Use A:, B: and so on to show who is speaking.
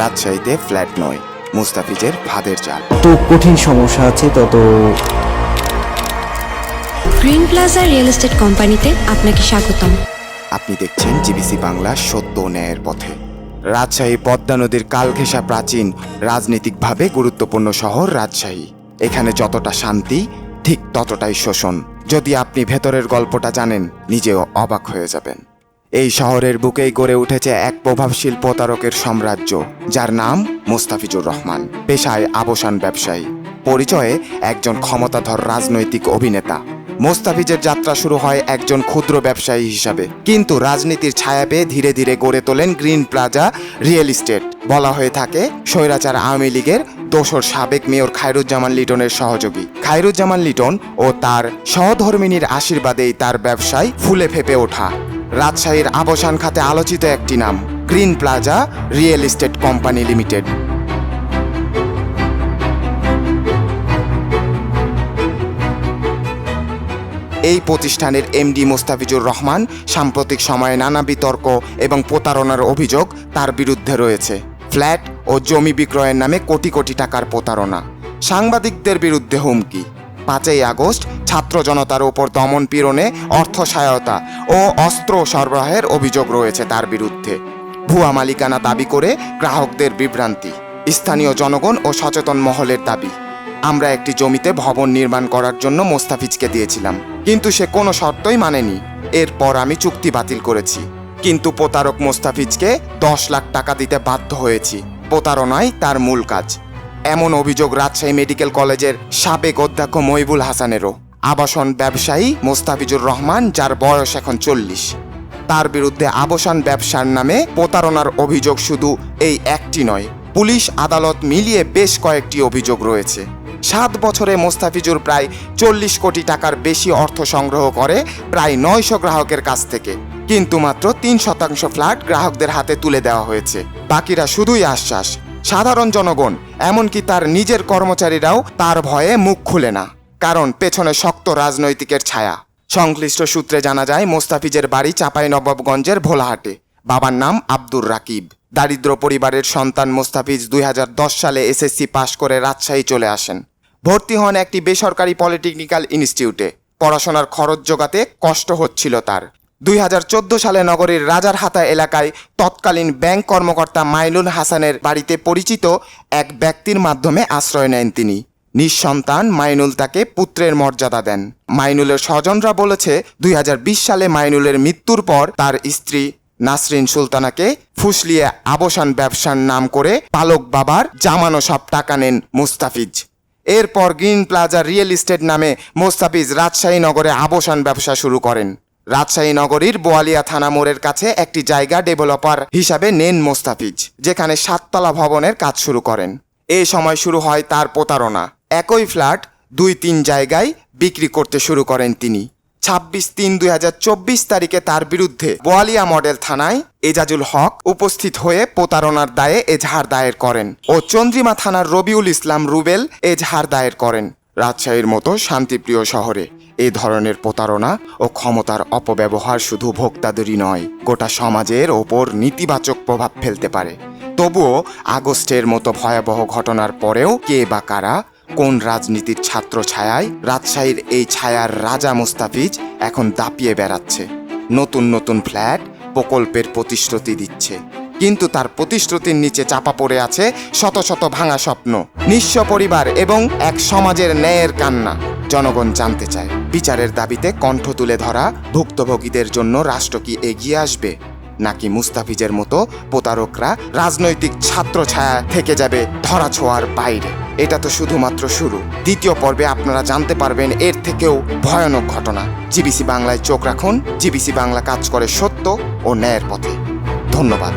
A: রাজশাহীতে ফ্ল্যাট নয় মুস্তাফিজের ভাদের জাল।
B: যত কঠিন সমস্যা আছে তত
C: গ্রিন প্লাজা রিয়েল এস্টেট কোম্পানিতে আপনাকে স্বাগতম।
A: আপনি দেখছেন জিবিসি বাংলা সত্য ও ন্যায়ের পথে। রাজশাহী পদ্মা নদীর কালঘেঁষা প্রাচীন রাজনৈতিকভাবে গুরুত্বপূর্ণ শহর রাজশাহী। এখানে যতটা শান্তি ঠিক ততটাই শোষণ। যদি আপনি ভেতরের গল্পটা জানেন নিজেও অবাক হয়ে যাবেন। এই শহরের বুকেই গড়ে উঠেছে এক প্রভাবশীল প্রতারকের সাম্রাজ্য, যার নাম মোস্তাফিজুর রহমান, পেশায় আবসান ব্যবসায়ী। পরিচয়ে একজন ক্ষমতাধর রাজনৈতিক অভিনেতা। মোস্তাফিজের যাত্রা শুরু হয় একজন ক্ষুদ্র ব্যবসায়ী হিসাবে। কিন্তু রাজনীতির ছায়া পেয়ে ধীরে ধীরে গড়ে তোলেন গ্রিন প্লাজা রিয়েল ইস্টেট। বলা হয়ে থাকে, স্বৈরাচার আওয়ামী লীগের দোসর সাবেক মেয়র খায়রুজ্জামান লিটনের সহযোগী। খায়রুজ্জামান লিটন ও তার সহধর্মিনীর আশীর্বাদেই তার ব্যবসায় ফুলে ফেপে ওঠা। রাজশাহীর আবসান খাতে আলোচিত একটি নাম, green plaza real estate company limited. এই প্রতিষ্ঠানের এমডি মোস্তাফিজুর রহমান সাম্প্রতিক সময়ে নানা বিতর্ক এবং প্রতারণার অভিযোগ তার বিরুদ্ধে রয়েছে। ফ্ল্যাট ও জমি বিক্রয়ের নামে কোটি কোটি টাকার প্রতারণা। সাংবাদিকদের বিরুদ্ধে হুমকি। পাঁচই আগস্ট ছাত্র জনতার উপর দমন পীড়নে অর্থ সহায়তা ও অস্ত্র সরবরাহের অভিযোগ রয়েছে তার বিরুদ্ধে। ভুয়া মালিকানা দাবি করে গ্রাহকদের বিভ্রান্তি, স্থানীয় জনগণ ও সচেতন মহলের দাবি। আমরা একটি জমিতে ভবন নির্মাণ করার জন্য মোস্তাফিজকে দিয়েছিলাম, কিন্তু সে কোনো শর্তই মানেনি। এরপর আমি চুক্তি বাতিল করেছি, কিন্তু প্রতারক মোস্তাফিজকে দশ লাখ টাকা দিতে বাধ্য হয়েছি। প্রতারণাই তার মূল কাজ। এমন অভিযোগ রাজশাহী মেডিকেল কলেজের সাবেক অধ্যক্ষ মহিবুল হাসানেরও। আবাসন ব্যবসায়ী মোস্তাফিজুর রহমান, যার বয়স এখন চল্লিশ। তার বিরুদ্ধে আবাসন ব্যবসার নামে প্রতারণার অভিযোগ শুধু এই একটি নয়, পুলিশ আদালত মিলিয়ে বেশ কয়েকটি অভিযোগ রয়েছে। সাত বছরে মোস্তাফিজুর প্রায় চল্লিশ কোটি টাকার বেশি অর্থ সংগ্রহ করে প্রায় নয়শো গ্রাহকের কাছ থেকে। কিন্তু মাত্র তিন শতাংশ ফ্ল্যাট গ্রাহকদের হাতে তুলে দেওয়া হয়েছে। বাকিরা শুধুই আশ্বাস, সাধারণ জনগণ, এমনকি তার নিজের কর্মচারীরাও তার ভয়ে মুখ খুলে না। কারণ পেছনে শক্ত রাজনৈতিকের ছায়া। সংশ্লিষ্ট সূত্রে জানা যায়, মোস্তাফিজের বাড়ি চাঁপাইনবাবগঞ্জের ভোলাহাটে। বাবার নাম আব্দুর রাকিব। দারিদ্র পরিবারের সন্তান মোস্তাফিজ দুই হাজার দশ সালে এসএসসি পাশ করে রাজশাহী চলে আসেন। ভর্তি হন একটি বেসরকারি পলিটেকনিক্যাল ইনস্টিটিউটে। পড়াশোনার খরচ জোগাতে কষ্ট হচ্ছিল তার। দুই হাজার চোদ্দ সালে নগরীর রাজারহাতা এলাকায় তৎকালীন ব্যাংক কর্মকর্তা মাইনুল হাসানের বাড়িতে পরিচিত এক ব্যক্তির মাধ্যমে আশ্রয় নেন তিনি। নিঃসন্তান মাইনুল তাকে পুত্রের মর্যাদা দেন। মাইনুলের স্বজনরা বলেছে, দুই হাজার বিশ সালে মাইনুলের মৃত্যুর পর তার স্ত্রী নাসরিন সুলতানাকে ফুসলিয়ে আবসান ব্যবসার নাম করে পালক বাবার জামানো সব টাকা নেন মুস্তাফিজ। এরপর গ্রিন প্লাজা রিয়েল এস্টেট নামে মোস্তাফিজ রাজশাহী নগরে আবসান ব্যবসা শুরু করেন। রাজশাহী নগরীর বোয়ালিয়া থানা মোড়ের কাছে একটি জায়গা ডেভেলপার হিসাবে নেন মোস্তাফিজ, যেখানে সাততলা ভবনের কাজ শুরু করেন। এ সময় শুরু হয় তার প্রতারণা। একই ফ্ল্যাট দুই তিন জায়গায় বিক্রি করতে শুরু করেন তিনি। ছাব্বিশ তিন দুই হাজার চব্বিশ তারিখে তার বিরুদ্ধে বোয়ালিয়া মডেল থানায় এজাজুল হক উপস্থিত হয়ে প্রতারণার দায়ে এজাহার দায়ের করেন ও চন্দ্রিমা থানার রবিউল ইসলাম রুবেল এজাহার দায়ের করেন। রাজশাহীর মতো শান্তিপ্রিয় শহরে এই ধরনের প্রতারণা ও ক্ষমতার অপব্যবহার শুধু ভোক্তাদেরই নয়, গোটা সমাজের ওপর নেতিবাচক প্রভাব ফেলতে পারে। তবুও আগস্টের মতো ভয়াবহ ঘটনার পরেও কে বা কারা কোন রাজনীতির ছাত্র ছায়ায় রাজশাহীর এই ছায়ার রাজা মুস্তাফিজ এখন দাপিয়ে বেড়াচ্ছে। নতুন নতুন ফ্ল্যাট, প্রকল্পের প্রতিশ্রুতি দিচ্ছে। কিন্তু তার প্রতিশ্রুতির নিচে চাপা পড়ে আছে শত শত ভাঙা স্বপ্ন, নিঃস্ব পরিবার এবং এক সমাজের ন্যায়ের কান্না। জনগণ জানতে চায়, বিচারের দাবিতে কণ্ঠ তুলে ধরা ভুক্তভোগীদের জন্য রাষ্ট্র কি এগিয়ে আসবে? নাকি মুস্তাফিজের মতো প্রতারকরা রাজনৈতিক ছাত্র ছায়া থেকে যাবে ধরা ছোঁয়ার বাইরে? এটা তো শুধুমাত্র শুরু। দ্বিতীয় পর্বে আপনারা জানতে পারবেন এর থেকেও ভয়ানক ঘটনা। জিবিসি বাংলায় চোখ রাখুন, জিবিসি বাংলা কাজ করে সত্য ও ন্যায়ের পথে। ধন্যবাদ।